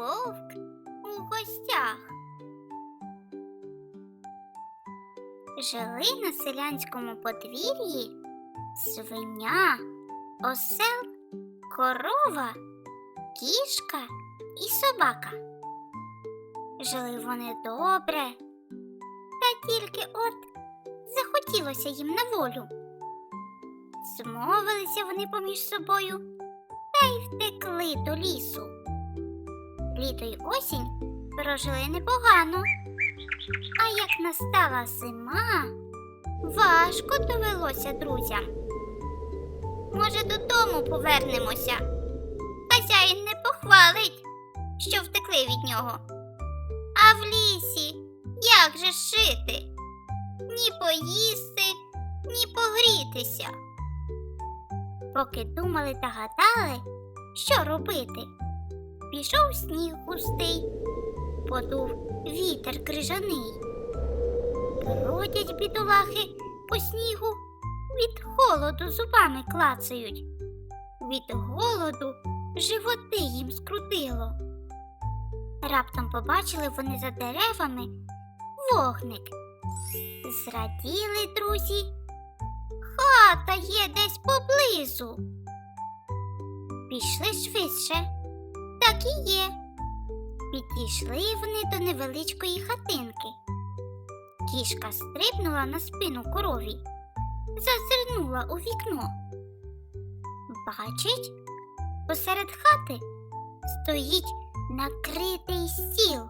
вовк у гостях. Жили на селянському подвір'ї свиня, осел, корова, кішка і собака. Жили вони добре, та тільки от захотілося їм на волю. Змовилися вони поміж собою та й втекли до лісу. Літо й осінь прожили непогано. А як настала зима, важко довелося друзям. Може, додому повернемося. Хазяїн не похвалить, що втекли від нього. А в лісі як же жити? Ні поїсти, ні погрітися. Поки думали та гадали, що робити, пішов сніг густий, подув вітер крижаний. Бродять бідолахи по снігу, від холоду зубами клацають, від голоду животи їм скрутило. Раптом побачили вони за деревами вогник. Зраділи друзі. Хата є десь поблизу. Пішли швидше. Так і є. Підійшли вони до невеличкої хатинки. Кішка стрибнула на спину корові, зазирнула у вікно. Бачить, посеред хати стоїть накритий стіл.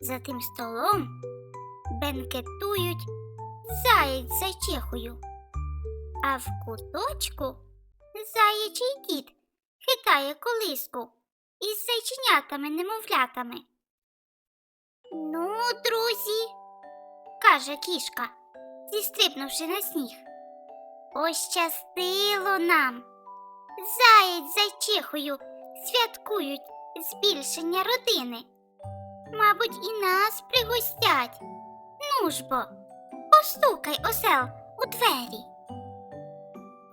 За тим столом бенкетують заєць з зайчихою, а в куточку заячий дід хитає колиску із зайченятами-немовлятами. Ну, друзі, каже кішка, зістрибнувши на сніг. Пощастило нам. Заєць зайчихою святкують збільшення родини. Мабуть, і нас пригостять. Ну ж бо, постукай осел у двері.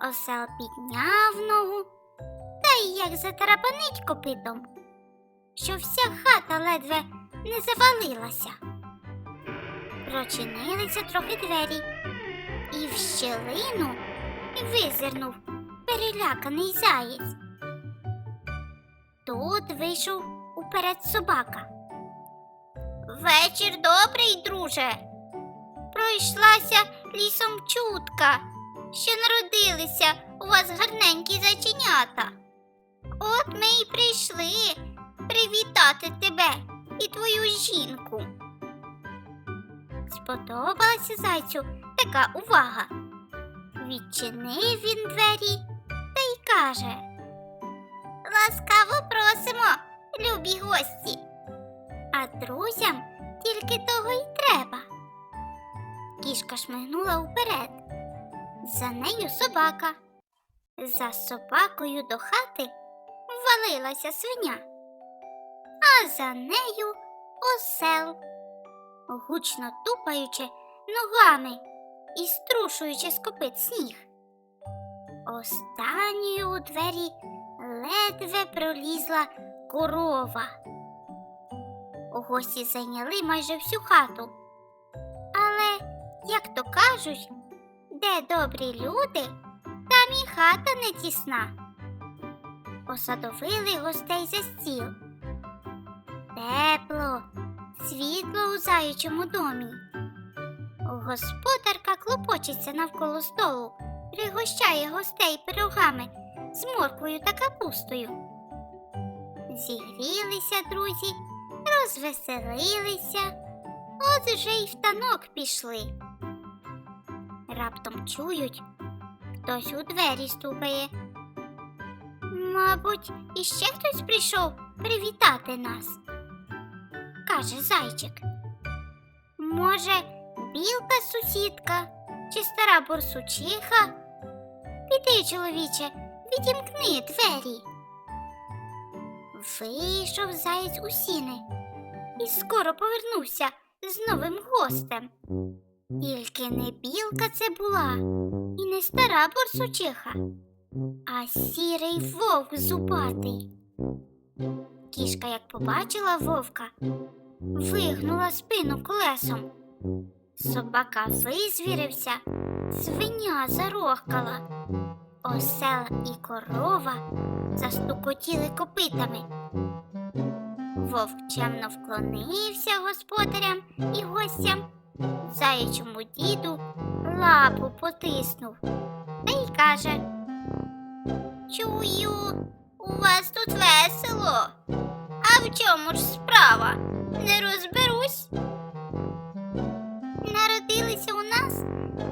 Осел підняв ногу як затарабанить копитом, що вся хата ледве не завалилася. Прочинилися трохи двері, і в щелину визирнув переляканий заєць. Тут вийшов уперед собака. Вечір добрий, друже. Пройшлася лісом чутка, що народилися у вас гарненькі зайченята. От ми й прийшли привітати тебе і твою жінку. Сподобалася зайцю така увага. Відчинив він двері та й каже Ласкаво просимо, любі гості. А друзям тільки того й треба. Кішка шмигнула вперед. За нею собака. За собакою до хати ввалилася свиня, а за нею осел, гучно тупаючи ногами і струшуючи з копит сніг. Останньою у двері ледве пролізла корова. Гості зайняли майже всю хату. Але, як то кажуть, де добрі люди, там і хата не тісна. Посадовили гостей за стіл. Тепло, світло у заячому домі. Господарка клопочеться навколо столу, пригощає гостей пирогами з морквою та капустою. Зігрілися друзі, розвеселилися, от вже й в танок пішли. Раптом чують, хтось у двері стукає. Мабуть, іще хтось прийшов привітати нас, каже зайчик. Може, білка сусідка чи стара борсучиха? Піди, чоловіче, відімкни двері. Вийшов заєць у сіни і скоро повернувся з новим гостем. Тільки не білка це була і не стара борсучиха, а сірий вовк зубатий. кішка, як побачила вовка, вигнула спину колесом. Собака визвірився, свиня зарохкала. Осел і корова застукотіли копитами. Вовк чемно вклонився господарям і гостям, заячому діду лапу потиснув та й каже: Чую, у вас тут весело. А в чому ж справа? Не розберусь. Народилися у нас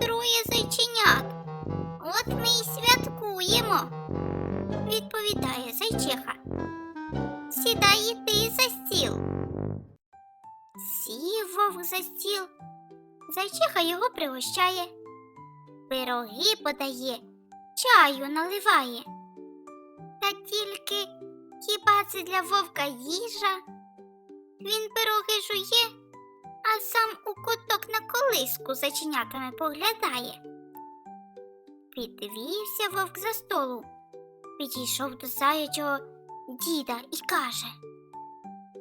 троє зайченят. От ми й святкуємо, відповідає зайчиха. Сідай і ти за стіл. Сів вовк за стіл. Зайчиха його пригощає, пироги подає, чаю наливає. Та тільки хіба це для вовка їжа? Він пироги жує, а сам у куток на колиску заченятами поглядає. Підвівся вовк за столу, підійшов до заячого діда і каже: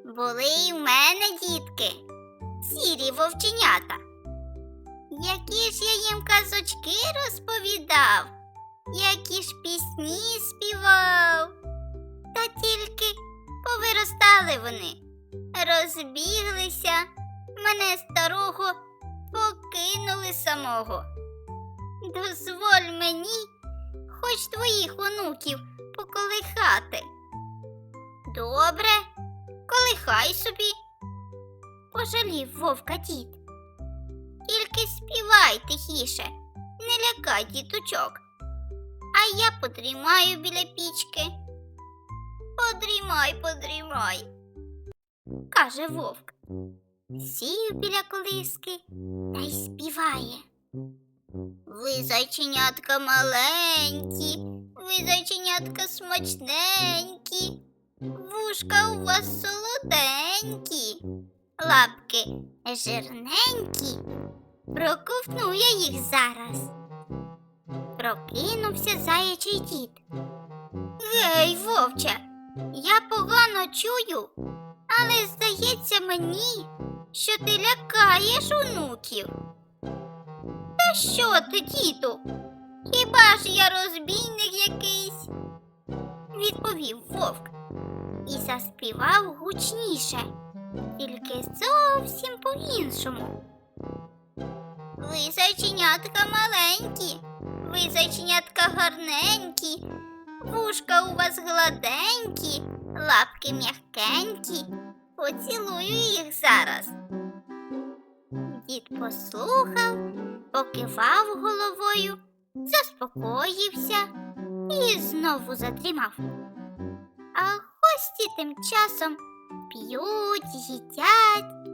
Були й в мене дітки, сірі вовченята. Які ж я їм казочки розповідав, які ж пісні співав. Та тільки повиростали вони, розбіглися, мене старого покинули самого. Дозволь мені хоч твоїх онуків поколихати. Добре, колихай собі, пожалів вовка дід. Тільки співай тихіше, не лякай діточок. А я подрімаю біля пічки. Подрімай, подрімай, каже вовк. Сів біля колиски та й співає. Ви зайченятка маленькі, ви зайченятка смачненькі, вушка у вас солоденькі, лапки жирненькі. Проковтну я їх зараз. Прокинувся заячий дід. Гей, вовче, я погано чую, але здається мені, що ти лякаєш онуків. Та що ти, діду? Хіба ж я розбійник якийсь? відповів вовк і заспівав гучніше, тільки зовсім по-іншому. Ви зайченятка маленькі, ви зайченятка гарненькі, вушка у вас гладенькі, лапки м'якенькі. Поцілую їх зараз. Дід послухав, покивав головою, заспокоївся і знову задрімав. А гості тим часом п'ють, їдять.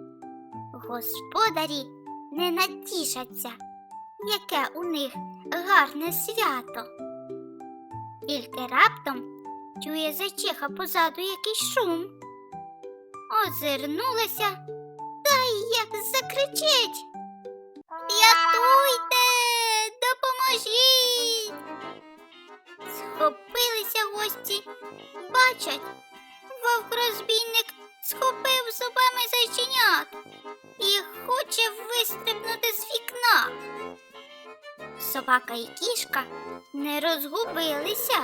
Господарі не натішаться, яке у них гарне свято. Тільки раптом чує зайчиха позаду якийсь шум. Озирнулася та як закричить. Рятуйте, допоможіть. Схопилися гості, бачать, вовк розбійник схопив зубами зайченят і хоче вистрибнути з вікна. Собака і кішка не розгубилися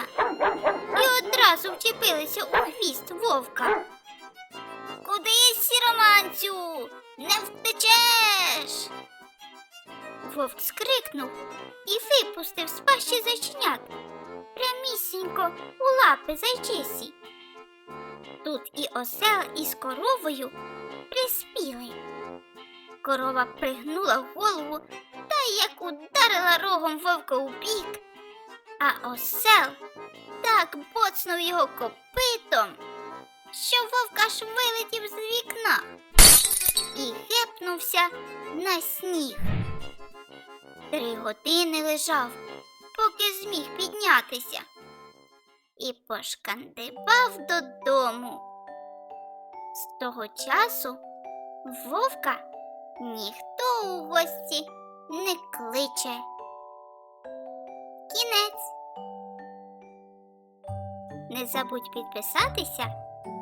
і одразу вчепилися у хвіст вовка. Куди сіроманцю? Не втечеш. Вовк скрикнув і випустив з пащі зайченят прямісінько у лапи зайчисі. Тут і осел із коровою приспіли. Корова пригнула голову як ударила рогом вовка у бік, а осел так боцнув його копитом, що вовк аж вилетів з вікна і гепнувся на сніг. Три години лежав, поки зміг піднятися, і пошкандибав додому. З того часу вовка ніхто у гості не кличе. Кінець. Не забудь підписатися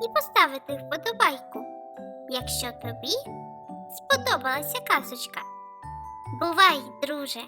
і поставити вподобайку, якщо тобі сподобалася казочка. Бувай, друже!